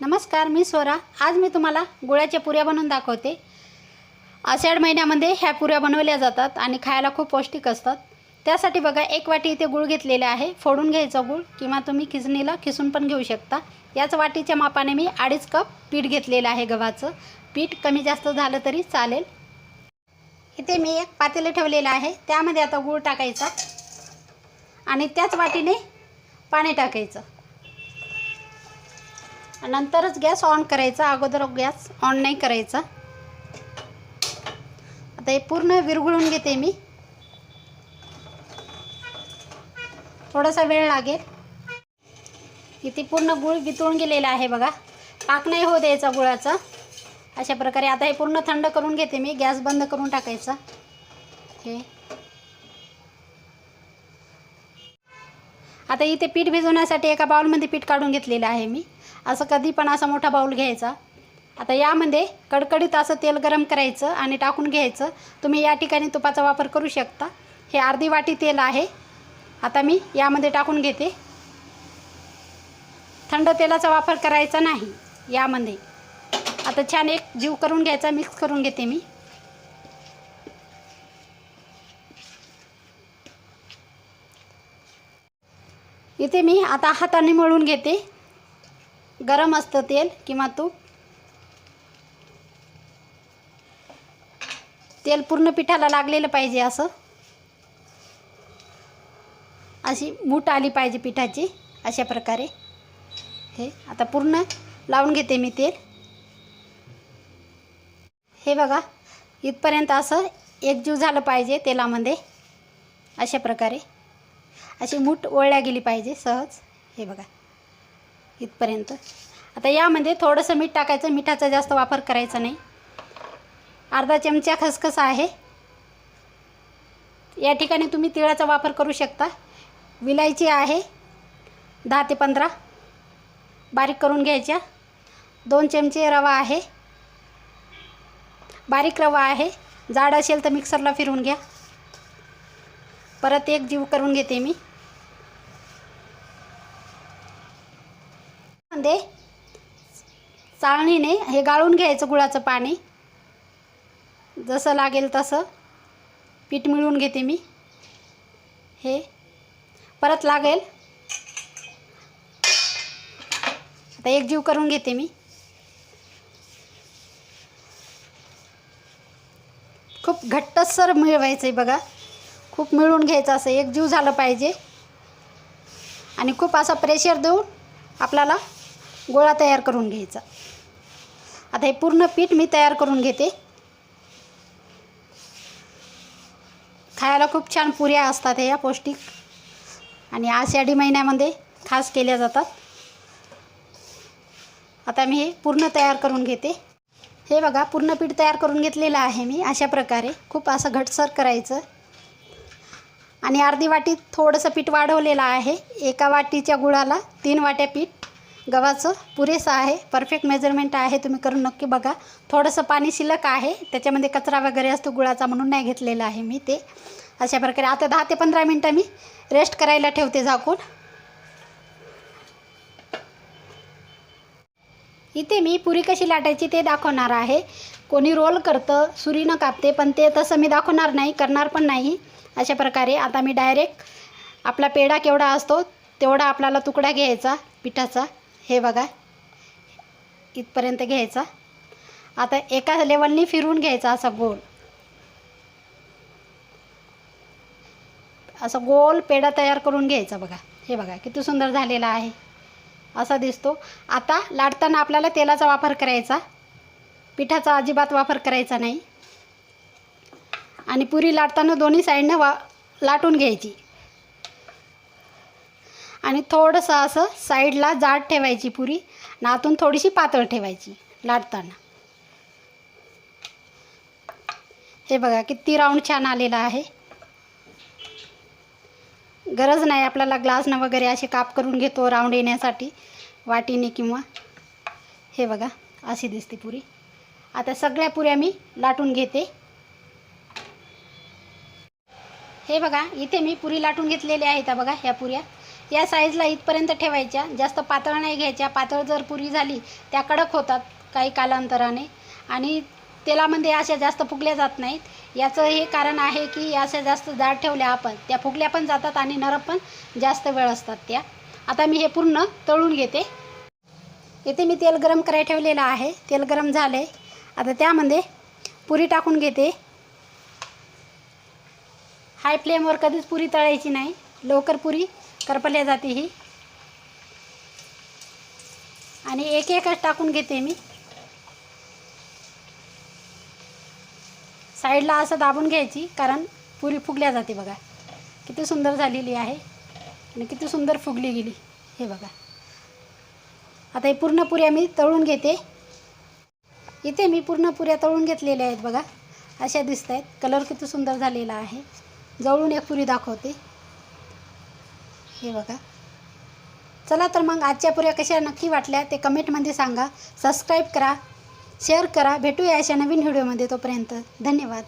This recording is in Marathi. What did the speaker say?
नमस्कार मी स्वरा आज मी तुम्हाला गुळाच्या पुऱ्या बनवून दाखवते. आषाढ महिन्यामध्ये ह्या पुऱ्या बनवल्या जातात आणि खायला खूप पौष्टिक असतात. त्यासाठी बघा एक वाटी इथे गुळ घेतलेले आहे. फोडून घ्यायचा गुळ किंवा तुम्ही खिसणीला खिसून पण घेऊ शकता. याच वाटीच्या मापाने मी अडीच कप पीठ घेतलेलं आहे गव्हाचं. पीठ कमी जास्त झालं तरी चालेल. इथे मी एक पातेलं ठेवलेलं आहे. त्यामध्ये आता गूळ टाकायचा आणि त्याच वाटीने पाणी टाकायचं. नंतरच गॅस ऑन करायचा. अगोदर गॅस ऑन नाही करायचा. आता हे पूर्ण विरघळून घेते मी. थोडासा वेळ लागेल. इथे पूर्ण गुळ वितळून गेलेला आहे बघा. पाक नाही होऊ द्यायचा गुळाचा. अशा प्रकारे आता हे पूर्ण थंड करून घेते मी. गॅस बंद करून टाकायचा. हे. आता इथे पीठ भिजवण्यासाठी एका बाऊलमध्ये पीठ काढून घेतलेलं आहे मी. असं कधी पण असा मोठा बाऊल घ्यायचा. आता यामध्ये कडकडीत असं तेल गरम करायचं आणि टाकून घ्यायचं. तुम्ही या ठिकाणी तुपाचा वापर करू शकता. हे अर्धी वाटी तेल आहे. आता मी यामध्ये टाकून घेते. थंड तेलाचा वापर करायचा नाही यामध्ये. आता छान एक जीव करून घ्यायचा मिक्स करून घेते मी. इथे मी आता हाताने मळून घेते. गरम असतं तेल किंवा तूप. तेल पूर्ण पिठाला लागलेलं पाहिजे असं. अशी मूठ आली पाहिजे पिठाची अशा प्रकारे. हे आता पूर्ण लावून घेते मी तेल. हे बघा इथपर्यंत असं एकजीव झालं पाहिजे तेलामध्ये. अशा प्रकारे. अशी मूठ ओळल्या गेली पाहिजे सहज. हे बघा. इथपर्यंत. आता यामध्ये थोडंसं मीठ टाकायचं. मिठाचा जास्त वापर करायचा नाही. अर्धा चमचा खसखस आहे. या ठिकाणी तुम्ही तिळाचा वापर करू शकता. विलायची आहे. दहा ते पंधरा. बारीक करून घ्यायच्या. दोन चमचे रवा आहे. बारीक रवा आहे. जाड असेल तर मिक्सरला फिरवून घ्या. परत एक जीव करून घेते मी. दे. चाळणीने हे गाळून घ्यायचं गुळाचं पाणी. जसं लागेल तसं. पीठ मिळवून घेते मी. हे. परत लागेल. आता एक जीव करून घेते मी. खूप घट्टसर मिळवायचं आहे बघा. खूप मिळून घ्यायचं असं एक जीव झालं पाहिजे. आणि खूप असा प्रेशर देऊन आपल्याला गोळा तयार करून घ्यायचा. आता हे पूर्ण पीठ मी तयार करून घेते. खायला खूप छान पुऱ्या असतात ह्या पौष्टिक. आणि आषाढी महिन्यामध्ये खास केल्या जातात. आता मी हे पूर्ण तयार करून घेते. हे बघा पूर्ण पीठ तयार करून घेतलेलं आहे मी अशा प्रकारे. खूप असं घटसर करायचं. आणि अर्धी वाटी थोडंसं पीठ वाढवलेलं आहे. एका वाटीच्या गुळाला तीन वाट्या पीठ गव्हाचं पुरेसं आहे परफेक्ट मेजरमेंट आहे तुम्ही करून नक्की बघा. थोडंसं पाणी शिल्लक आहे त्याच्यामध्ये कचरा वगैरे असतो गुळाचा म्हणून नाही घेतलेला आहे मी ते. अशा प्रकारे आता दहा ते पंधरा मिनटं मी रेस्ट करायला ठेवते झाकून. इथे मी पुरी कशी लाटायची ते दाखवणार आहे. कोणी रोल करतं सुरीनं कापते पण ते तसं मी दाखवणार नाही करणार पण नाही. अशा प्रकारे आता मी डायरेक्ट आपला पेढा केवढा असतो तेवढा आपल्याला तुकडा घ्यायचा पिठाचा. हे बघा. इथपर्यंत घ्यायचा. आता एका लेवलनी फिरून घ्यायचा असा गोल. असं गोल पेढा तयार करून घ्यायचा बघा. हे बघा किती सुंदर झालेला आहे. असा दिसतो. आता लाटताना आपल्याला तेलाचा वापर करायचा. पिठाचा अजिबात वापर करायचा नाही. आणि पुरी लाटताना दोन्ही साईडनं वा लाटून घ्यायची. आणि थोडंसं असं साईडला जाड ठेवायची पुरी नातून थोडीशी पातळ ठेवायची लाटताना. हे बघा किती राऊंड छान आलेला आहे. गरज नाही आपल्याला ग्लासनं वगैरे असे काप करून घेतो राऊंड येण्यासाठी वाटीने किंवा. हे बघा अशी दिसते पुरी. आता सगळ्या पुऱ्या मी लाटून घेते. हे बघा इथे मी पुरी लाटून घेतलेल्या आहेत बघा ह्या पुऱ्या. या साईजला इथपर्यंत ठेवायच्या. जास्त पातळ नाही घ्यायच्या. पातळ जर पुरी झाली त्या कडक होतात काही कालांतराने. आणि तेलामध्ये अशा जास्त फुगल्या जात नाहीत. याचं हे कारण आहे की अशा जास्त जाड ठेवल्या आपण त्या फुगल्या पण जातात आणि नरम पण जास्त वेळ असतात त्या. आता मी हे पूर्ण तळून घेते. येथे मी तेल गरम करायला ठेवलेलं आहे. तेल गरम झाले आता त्यामध्ये पुरी टाकून घेते. हाय फ्लेमवर कधीच पुरी तळायची नाही. लवकर पुरी करपल्या जाते ही. आणि एक एकच टाकून घेते मी. साईडला असं दाबून घ्यायची कारण पुरी फुगल्या जाते बघा. किती सुंदर झालेली आहे आणि किती सुंदर फुगली गेली हे बघा. आता हे पूर्ण पुऱ्या मी तळून घेते. इथे मी पूर्ण पुऱ्या तळून घेतलेल्या आहेत बघा. अशा दिसत आहेत कलर किती सुंदर झालेला आहे. जवळून एक पुरी दाखवते. हे बघा. चला तर मग आजच्या पुऱ्या कशा नक्की वाटल्या ते कमेंटमध्ये सांगा. सबस्क्राईब करा शेअर करा. भेटूया अशा नवीन व्हिडिओमध्ये तोपर्यंत. धन्यवाद.